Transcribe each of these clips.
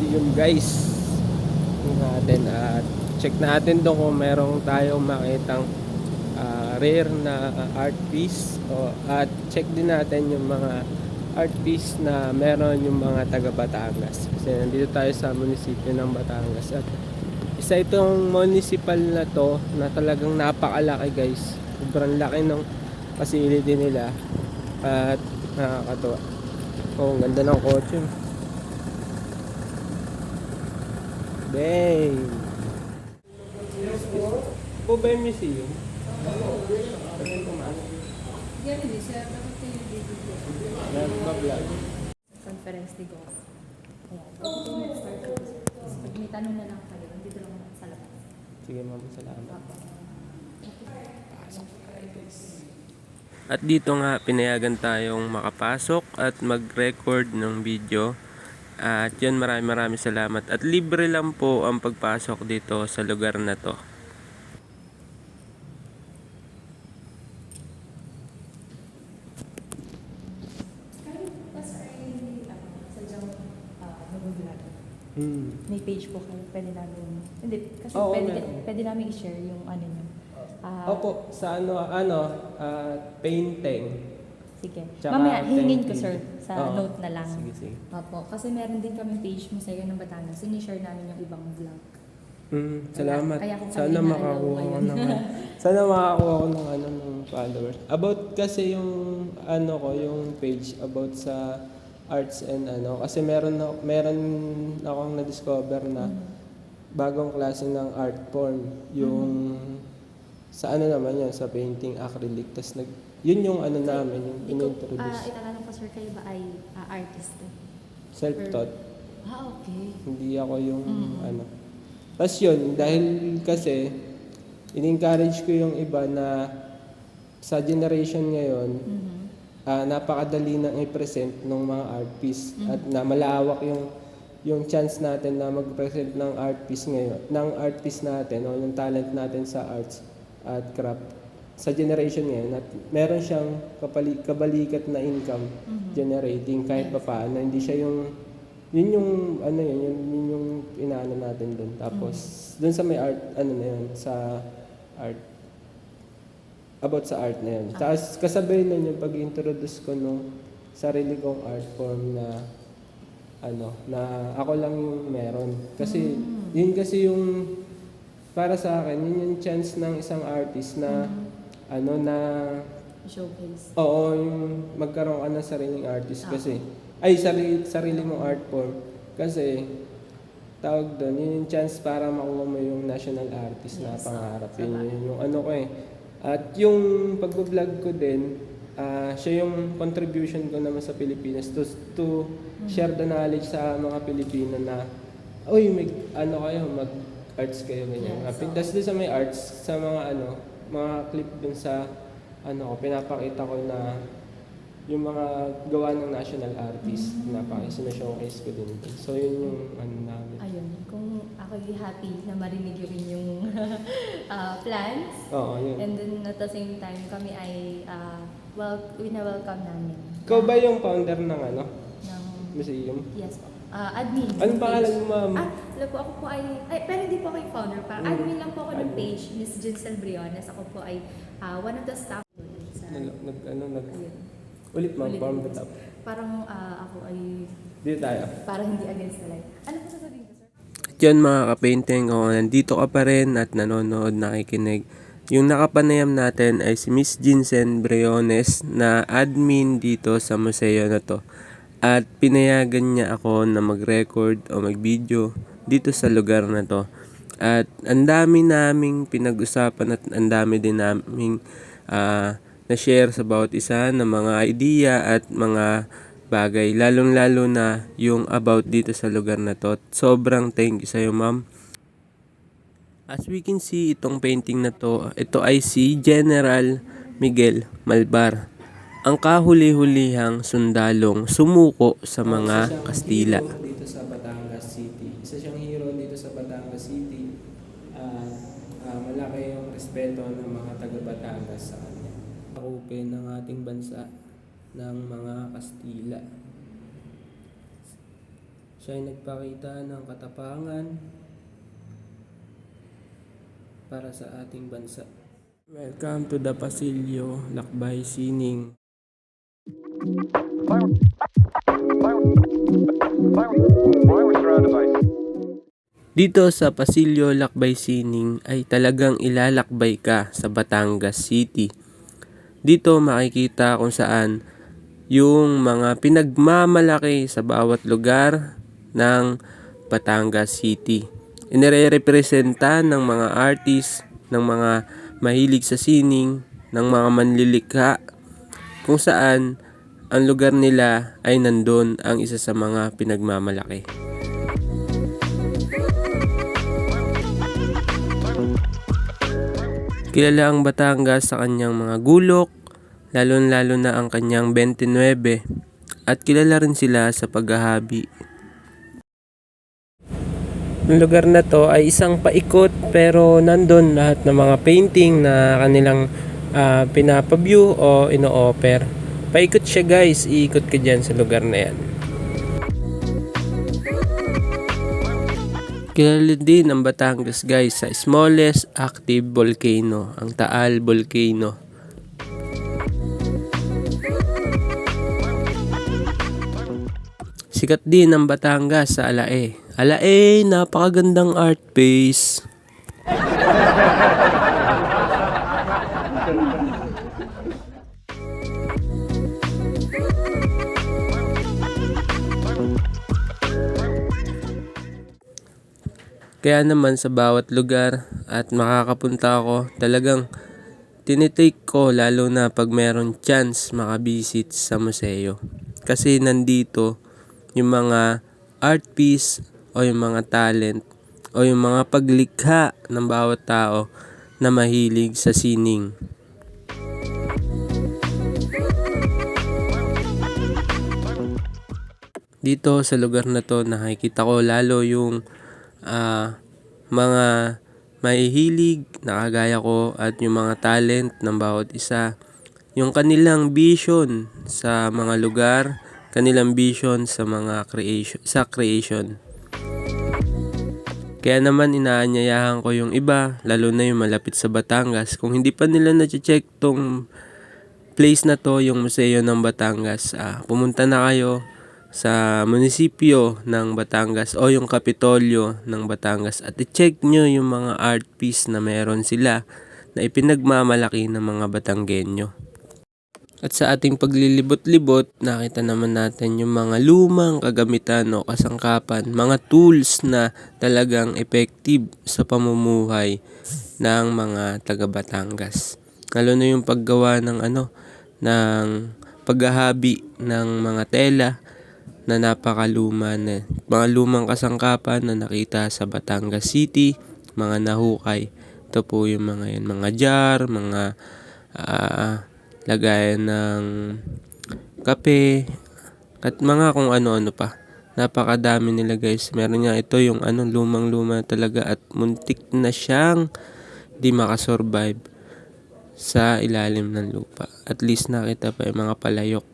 museum guys. Natin at check natin doon kung merong tayong makitang ah, rare na art piece. O, at check din natin yung mga art piece na meron yung mga taga Batangas. Kasi nandito tayo sa munisipyo ng Batangas. At isa itong municipal na to na talagang napakalaki guys. Sobrang laki ng facility nila. At nakakatuwa oh ang ganda ng kotse Bang! Po ba yung museum? Yan hindi sir, dapat kayo. Nagpa-vlog. Conference ni Goff. Pag may tanong na lang kayo, dito lang sa labas. Sige ma'am, salamat. Apo. At dito nga pinayagan tayong makapasok at mag-record ng video. At yun marami marami salamat. At libre lang po ang pagpasok dito sa lugar na to. Hmm. May page po kayo, pwede namin, hindi, kasi Oo, pwede, meron. pwede namin i-share yung ano nyo. Ah, Opo, sa ano, ano, ah, painting. Sige. Tsaka Mamaya, hingin ko sir, sa Oo. note na lang. Sige, sige. Opo, kasi meron din kami page Museo ng Batangas. Sinishare namin yung ibang vlog. Hmm, salamat. Kaya kung Sana kanina, makakuha ano, ko ngayon. ng Sana makakuha ko ng ano ng followers. About kasi yung ano ko, yung page about sa arts and ano kasi meron na, meron akong na-discover na Mhm. bagong klase ng art form yung sa ano naman yun sa painting acrylic tas nag yun yung ano namin yung Ikaw, ah, inintroduce itatanong ko sir, kayo ba ay ah, artist? eh? self-taught Ah, okay. hindi ako yung Mm. ano tas yun dahil kasi in-encourage ko yung iba na sa generation ngayon Mhm. ah, napakadali nang i-present ng mga art piece Mhm. at na malawak yung yung chance natin na mag-present ng art piece ngayon, ng art piece natin o yung talent natin sa arts at craft sa generation ngayon at meron siyang kapali, kabalikat na income Mhm. generating kahit pa paano hindi siya yung yun yung ano yun yun, yun yung inaano natin doon tapos doon sa may art ano na yun sa art about sa art na yun. Ah. Tapos kasabay nun yung pag-introduce ko nung sarili kong art form na ano, na ako lang yung meron. Kasi Mm. yun kasi yung para sa akin, yun yung chance ng isang artist na Mhm. ano na Showcase. oo, yung magkaroon ka ng sariling artist Ah. kasi ay sarili sarili mong art form kasi tawag doon, yun yung chance para makuha mo yung national artist na Yes. pangarap. Yun, yun yung ano ko eh. At yung pag-vlog ko din, ah, siya yung contribution ko naman sa Pilipinas to, to share the knowledge sa mga Pilipino na, uy, may, ano kayo, mag-arts kayo, ganyan. Yeah, oo. Tapos doon sa may arts, sa mga ano, mga clip dun sa, ano ko, pinapakita ko na yung mga gawa ng national artist, Mm. pinapakita, sinashowcase ko din. So yun yung ano namin. Ayun, kung ako'y happy na marinig yun rin yung ah, plans. Oo, yun. And then at the same time, kami ay uh, well, wina-welcome namin. Ikaw ba yung founder ng ano, Ng, museum? yes po. Ah, admin. Anong ng pangalan page. mo, ma'am? Ah, alam po, ako po ay, ay, pero hindi po ako yung founder. Parang Mm. admin lang po ako ng page, Miss Jinsel Briones. Ako po ay ah, one of the staff doon sa, Nag, nag, ano, nag, ayun. ulit ma'am, ulit. the top. Parang ah, ako ay, Dito tayo. parang hindi against the light. Ano po sasabihin ko, sir? Yun mga ka-painting, kung nandito ka pa rin at nanonood, nakikinig. Yung nakapanayam natin ay si Miss Jinsen Briones na admin dito sa museo na to. At pinayagan niya ako na mag-record o mag-video dito sa lugar na to. At ang dami naming pinag-usapan at ang dami din naming ah, na-share sa bawat isa ng mga idea at mga bagay. Lalong-lalo na yung about dito sa lugar na to. Sobrang thank you sa'yo, ma'am. As we can see, itong painting na to, ito ay si General Miguel Malbar. Ang kahuli-hulihang sundalong sumuko sa mga Kastila. dito sa Batangas City. Isa siyang hero dito sa Batangas City. At ah, malaki yung respeto ng mga taga Batangas ating bansa ng mga Kastila. Siya ay nagpakita ng katapangan para sa ating bansa. Welcome to the Pasilyo, Lakbay Sining. Dito sa Pasilyo Lakbay Sining ay talagang ilalakbay ka sa Batangas City. Dito makikita kung saan yung mga pinagmamalaki sa bawat lugar ng Batangas City. Inire-representa ng mga artist, ng mga mahilig sa sining, ng mga manlilikha, kung saan ang lugar nila ay nandun ang isa sa mga pinagmamalaki. Kilala ang Batangas sa kanyang mga gulok, lalo-lalo na ang kanyang 29, at kilala rin sila sa paghahabi. Ang lugar na to ay isang paikot pero nandun lahat ng mga painting na kanilang ah, pinapa-view o ino-offer. Paikot siya guys, iikot ka dyan sa lugar na yan. Kilala din ang Batangas guys sa smallest active volcano, ang Taal Volcano. Sikat din ang Batangas sa Alae. Alae, napakagandang art piece. Kaya naman sa bawat lugar at makakapunta ako, talagang tinitake ko lalo na pag meron chance makabisit sa museo. Kasi nandito yung mga art piece o yung mga talent o yung mga paglikha ng bawat tao na mahilig sa sining. Dito sa lugar na to nakikita ko lalo yung ah, mga mahihilig na kagaya ko at yung mga talent ng bawat isa. Yung kanilang vision sa mga lugar, kanilang vision sa mga creation, sa creation. Kaya naman inaanyayahan ko yung iba, lalo na yung malapit sa Batangas. Kung hindi pa nila na-check tong place na to, yung Museo ng Batangas, ah, pumunta na kayo sa munisipyo ng Batangas o yung Kapitolyo ng Batangas at i-check nyo yung mga art piece na meron sila na ipinagmamalaki ng mga Batanggenyo. At sa ating paglilibot-libot, nakita naman natin yung mga lumang kagamitan o kasangkapan, mga tools na talagang effective sa pamumuhay ng mga taga Batangas. Lalo na yung paggawa ng ano, ng paghahabi ng mga tela na napakaluma na mga lumang kasangkapan na nakita sa Batangas City, mga nahukay. Ito po yung mga yan, mga jar, mga ah, lagayan ng kape, at mga kung ano-ano pa. Napakadami nila guys. Meron nga ito yung ano, lumang-luma talaga at muntik na siyang di makasurvive sa ilalim ng lupa. At least nakita pa yung mga palayok.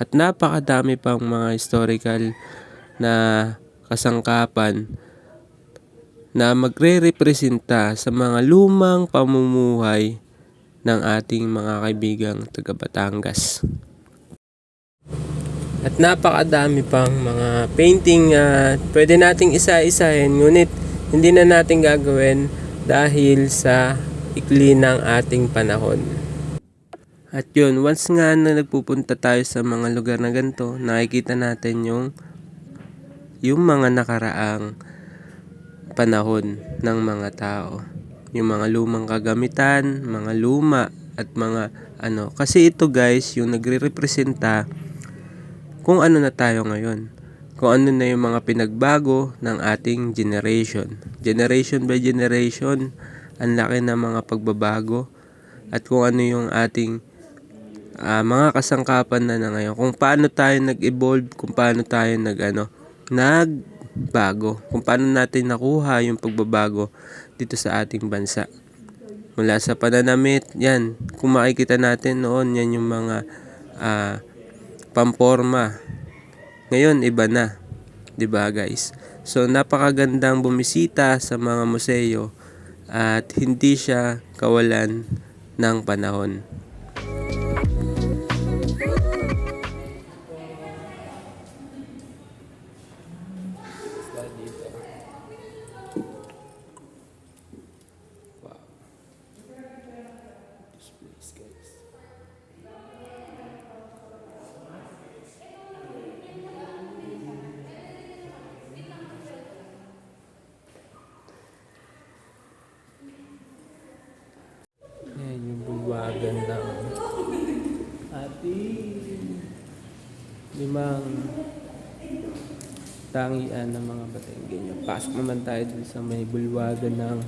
At napakadami pang mga historical na kasangkapan na magre-representa sa mga lumang pamumuhay ng ating mga kaibigang taga Batangas. At napakadami pang mga painting na pwede nating isa-isahin ngunit hindi na natin gagawin dahil sa ikli ng ating panahon. At yun, once nga na nagpupunta tayo sa mga lugar na ganito, nakikita natin yung yung mga nakaraang panahon ng mga tao. Yung mga lumang kagamitan, mga luma at mga ano. Kasi ito guys, yung nagre-representa kung ano na tayo ngayon. Kung ano na yung mga pinagbago ng ating generation. Generation by generation, ang laki ng mga pagbabago at kung ano yung ating ah, mga kasangkapan na, na ngayon. Kung paano tayo nag-evolve, kung paano tayo nag ano, nagbago. Kung paano natin nakuha yung pagbabago dito sa ating bansa. Mula sa pananamit, yan. Kung makikita natin noon, yan yung mga ah, pamporma. Ngayon, iba na. 'Di ba guys? So, napakagandang bumisita sa mga museo at hindi siya kawalan ng panahon. Buwagan ng ating limang tangian ng mga Batenggenyo. Pasok naman tayo dun sa may bulwagan ng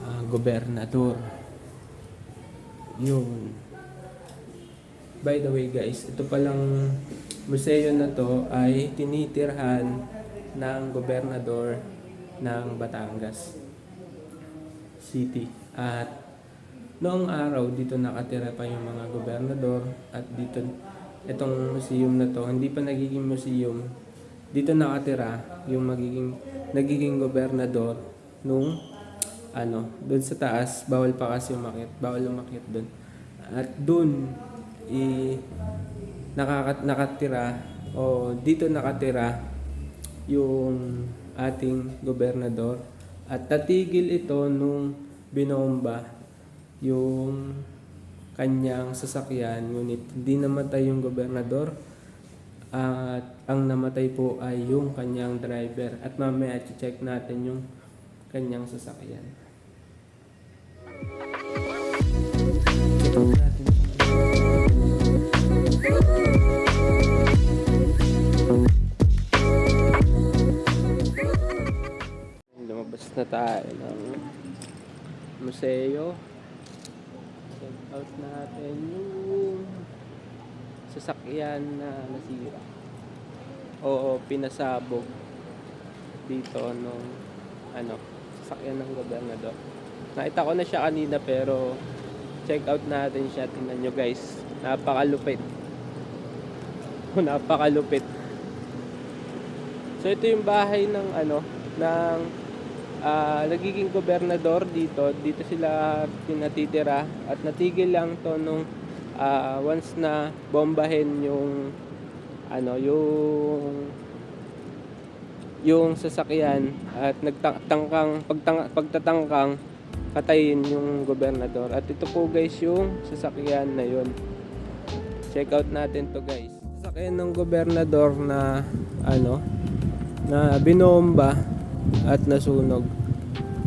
ah, gobernador. Yun. By the way guys, ito palang museo na to ay tinitirhan ng gobernador ng Batangas City. At noong araw dito nakatira pa yung mga gobernador at dito itong museum na to hindi pa nagiging museum. Dito nakatira yung magiging nagiging gobernador nung ano doon sa taas bawal pa kasi umakyat bawal umakyat doon at doon i nakakat nakatira o dito nakatira yung ating gobernador. At tatigil ito nung binomba yung kanyang sasakyan ngunit hindi namatay yung gobernador at ang namatay po ay yung kanyang driver at mamaya check natin yung kanyang sasakyan. Lumabas na tayo ng museo. Check out natin yung sasakyan na nasira. Oo, pinasabog dito nung ano, sasakyan ng gobernador. Nakita ko na siya kanina pero check out natin siya. Tingnan nyo guys. Napakalupit. Napakalupit. So ito yung bahay ng ano, ng ah, nagiging gobernador dito. Dito sila pinatitira at natigil lang to nung ah, once na bombahin yung ano, yung yung sasakyan at nagtangkang pagtang, pagtatangkang katayin yung gobernador. At ito po guys yung sasakyan na yun. Check out natin to guys. Sasakyan ng gobernador na ano na binomba at nasunog.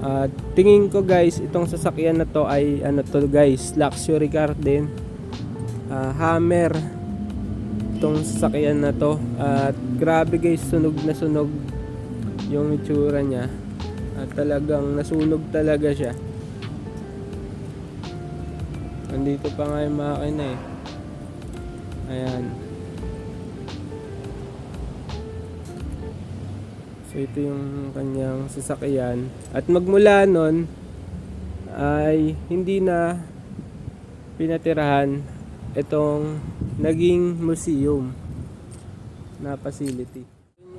At tingin ko guys, itong sasakyan na to ay ano to guys, luxury car din. Ah, Hammer itong sasakyan na to. At grabe guys, sunog na sunog yung itsura niya. At talagang nasunog talaga siya. Nandito pa nga yung makina eh. Ayan. So ito yung kanyang sasakyan. At magmula nun ay hindi na pinatirahan itong naging museum na facility. Yun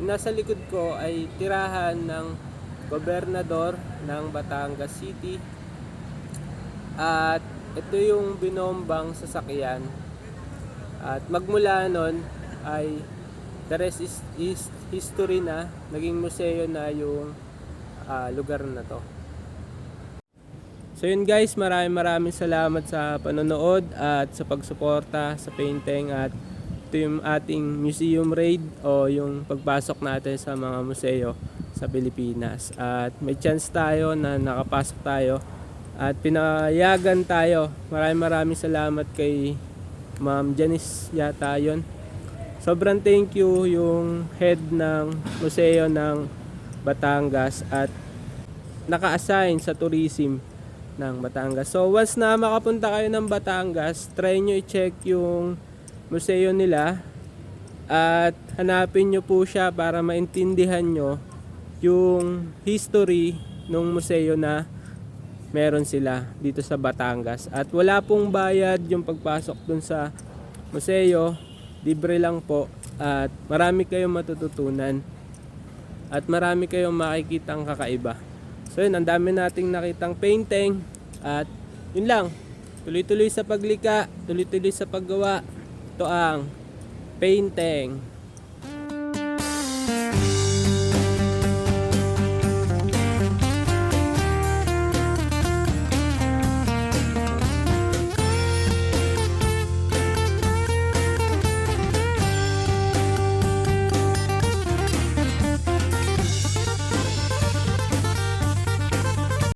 Yung yung nasa likod ko ay tirahan ng gobernador ng Batangas City. At ito yung binombang sasakyan. At magmula nun ay the rest is, is history na, naging museo na yung ah, lugar na to. So yun guys, maraming maraming salamat sa panonood at sa pagsuporta sa painting at ito yung ating museum raid o yung pagpasok natin sa mga museo sa Pilipinas. At may chance tayo na nakapasok tayo at pinayagan tayo. Maraming maraming salamat kay Ma'am Janice yata yun. Sobrang thank you yung head ng museo ng Batangas at naka-assign sa tourism ng Batangas. So once na makapunta kayo ng Batangas, try nyo i-check yung museo nila at hanapin nyo po siya para maintindihan nyo yung history ng museo na meron sila dito sa Batangas. At wala pong bayad yung pagpasok dun sa museo. Libre lang po. At marami kayong matututunan. At marami kayong makikitang kakaiba. So yun, ang dami nating nakitang painting. At yun lang. Tuloy-tuloy sa paglika, tuloy-tuloy sa paggawa. Ito ang painting.